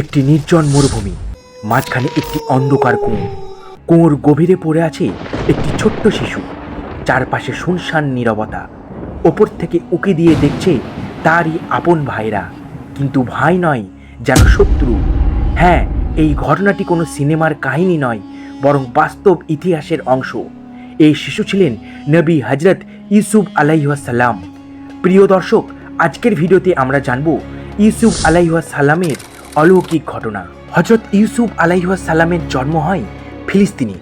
একটি নির্জন মরুভূমি, মাঝখানে একটি অন্ধকার কুঁয়ো। কুঁয়োর গভীরে পড়ে আছে একটি ছোট্ট শিশু। চারপাশে শুনশান নীরবতা। ওপর থেকে উকি দিয়ে দেখছে তারই আপন ভাইরা। কিন্তু ভাই নয়, যেন শত্রু। হ্যাঁ এই ঘটনাটি কোনো সিনেমার কাহিনী নয়, বরং বাস্তব ইতিহাসের অংশ। এই শিশু ছিলেন নবী হজরত ইউসুফ আলাইহাসাল্লাম প্রিয় দর্শক, আজকের ভিডিওতে আমরা জানব ইউসুফ আলাইহাসাল্লামের অলৌকিক ঘটনা। হজরত ইউসুফ আলাইহাসাল্লামের জন্ম হয় ফিলিস্তিনি।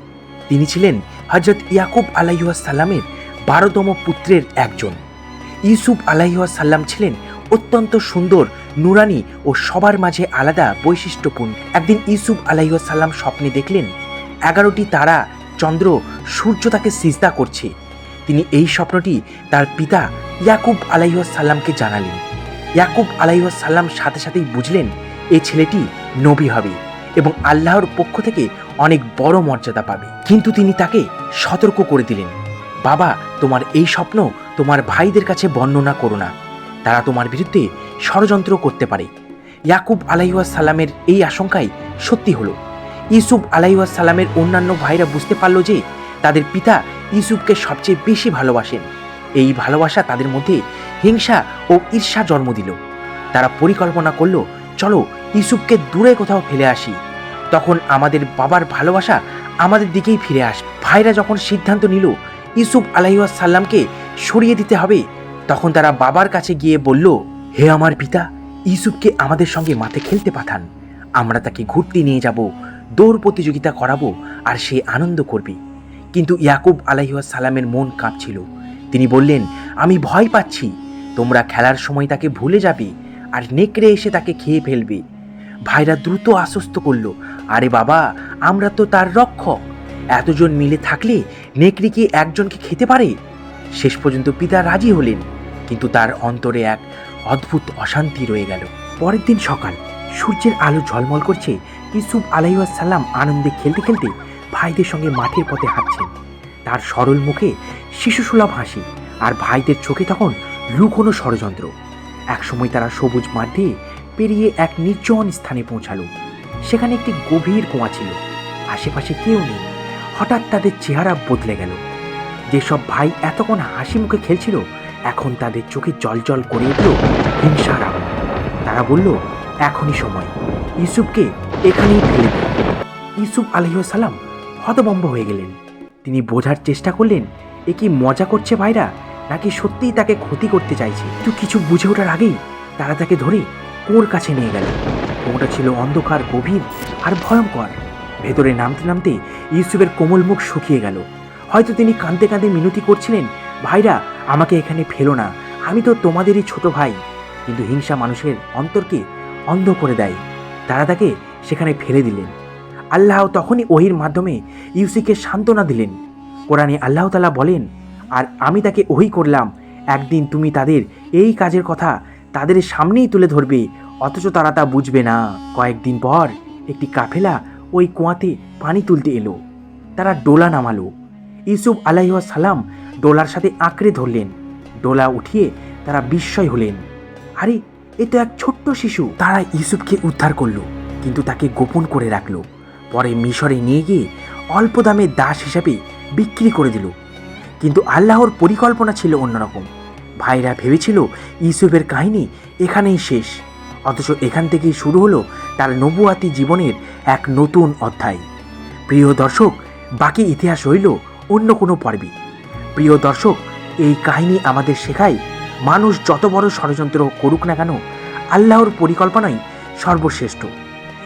তিনি ছিলেন হজরত ইয়াকুব আলাইহাসাল্লামের বারোতম পুত্রের একজন। ইউসুফ আলাইহাসাল্লাম ছিলেন অত্যন্ত সুন্দর, নুরানি ও সবার মাঝে আলাদা বৈশিষ্ট্যপূর্ণ। একদিন ইউসুফ আলাইহাসাল্লাম স্বপ্নে দেখলেন, এগারোটি তারা, চন্দ্র, সূর্য তাকে সিজদা করছে। তিনি এই স্বপ্নটি তার পিতা ইয়াকুব আলাইহাসাল্লামকে জানালেন। ইয়াকুব আলাইহাসাল্লাম সাথে সাথেই বুঝলেন এই ছেলেটি নবী হবে এবং আল্লাহর পক্ষ থেকে অনেক বড় মর্যাদা পাবে। কিন্তু তিনি তাকে সতর্ক করে দিলেন, বাবা, তোমার এই স্বপ্ন তোমার ভাইদের কাছে বর্ণনা করো না। তারা তোমার বিরুদ্ধে ষড়যন্ত্র করতে পারে। ইয়াকুব আলাইসাল্লামের এই আশঙ্কাই সত্যি হলো। ইউসুফ আলাইসাল্লামের অন্যান্য ভাইরা বুঝতে পারল যে তাদের পিতা ইউসুফকে সবচেয়ে বেশি ভালোবাসেন। এই ভালোবাসা তাদের মধ্যে হিংসা ও ঈর্ষা জন্ম দিল। তারা পরিকল্পনা করল চলো ইউসুফকে দূরে কোথাও ফেলে আসি। তখন আমাদের বাবার ভালোবাসা আমাদের দিকেই ফিরে আস ভাইরা যখন সিদ্ধান্ত নিল ইউসুফ আলাইসাল্লামকে সরিয়ে দিতে হবে, তখন তারা বাবার কাছে গিয়ে বলল, হে আমার পিতা, ইউসুফকে আমাদের সঙ্গে মাঠে খেলতে পাঠান। আমরা তাকে ঘুরতে নিয়ে যাব, দৌড় প্রতিযোগিতা করাবো আর সে আনন্দ করবে। কিন্তু ইয়াকুব আলাইসাল্লামের মন কাঁপছিল। তিনি বললেন, আমি ভয় পাচ্ছি। তোমরা খেলার সময় তাকে ভুলে যাবে। আর নেকড়ে এসে তাকে খেয়ে ফেলবে। ভাইরা দ্রুত আশ্বস্ত করল, আরে বাবা, আমরা তো তার রক্ষক। এতজন মিলে থাকলে নেকড়ে কি একজনকে খেতে পারে? শেষ পর্যন্ত পিতা রাজি হলেন, কিন্তু তার অন্তরে এক অদ্ভুত অশান্তি রয়ে গেল। পরের দিন সকাল, সূর্যের আলো ঝলমল করছে ইসুফ আলাইসাল্লাম আনন্দে খেলতে খেলতে ভাইদের সঙ্গে মাঠের পথে হাঁটছেন। তার সরল মুখে শিশুসুলভ হাসি আর ভাইদের চোখে তখন লুকোনো ষড়যন্ত্র। একসময় তারা সবুজ মাঠ পেরিয়ে এক নির্জন স্থানে পৌঁছালো। সেখানে একটি গভীর কুয়া ছিল। আশেপাশে কেউ নেই। হঠাৎ তাদের চেহারা বদলে গেল। যেসব ভাই এতক্ষণ হাসি মুখে খেলছিল, এখন তাদের চোখে জল জল করে উঠল হিংসার আগুন তারা বলল, এখনই সময়। ইউসুফকে এখানেই ফেলে দিন। ইউসুফ আলহিসাল্লাম হতবম্ব হয়ে গেলেন। তিনি বোঝার চেষ্টা করলেন, এ কি মজা করছে ভাইরা? নাকি সত্যিই তাকে ক্ষতি করতে চাইছে? কিন্তু কিছু বুঝে ওঠার আগেই তারা তাকে ধরে কুয়োর কাছে নিয়ে গেল। কুয়োটা ছিল অন্ধকার, গভীর আর ভয়ঙ্কর। ভেতরে নামতে নামতে ইউসুফের কোমল মুখ শুকিয়ে গেল। হয়তো তিনি কাঁদতে কাঁদতে মিনতি করছিলেন, ভাইরা, আমাকে এখানে ফেলো না। আমি তো তোমাদেরই ছোট ভাই। কিন্তু হিংসা মানুষের অন্তরকে অন্ধ করে দেয়। তারা তাকে সেখানে ফেলে দিলেন। আল্লাহ তখনই ওহির মাধ্যমে ইউসিকে সান্ত্বনা দিলেন। কোরআনে আল্লাহ তালা বলেন আর আমি তাকে ওহি করলাম। একদিন তুমি তাদের এই কাজের কথা তাদের সামনেই তুলে ধরবে, অথচ তারা তা বুঝবে না। কয়েকদিন পর একটি কাফেলা ওই কুয়াতে পানি তুলতে এলো। তারা ডোলা নামালো। ইউসুফ সালাম ডোলার সাথে আঁকড়ে ধরলেন। ডোলা উঠিয়ে তারা বিস্ময় হলেন। আরে, এ তো এক ছোট্ট শিশু। তারা ইউসুফকে উদ্ধার করল, কিন্তু তাকে গোপন করে রাখল। পরে মিশরে নিয়ে গিয়ে অল্প দামে দাস হিসাবে বিক্রি করে দিল। কিন্তু আল্লাহর পরিকল্পনা ছিল অন্যরকম। ভাইরা ভেবেছিল, ইউসুফের কাহিনী এখানেই শেষ। অথচ এখান থেকেই শুরু হলো তার নবুয়াতি জীবনের এক নতুন অধ্যায়। প্রিয় দর্শক, বাকি ইতিহাস রইল অন্য কোনো পর্বে। প্রিয় দর্শক, এই কাহিনী আমাদের শেখায়, মানুষ যত বড় ষড়যন্ত্র করুক না কেন, আল্লাহর পরিকল্পনাই সর্বশ্রেষ্ঠ।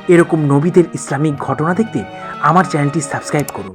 এরকম নবীদের ইসলামিক ঘটনা দেখতে আমার চ্যানেলটি সাবস্ক্রাইব করুন।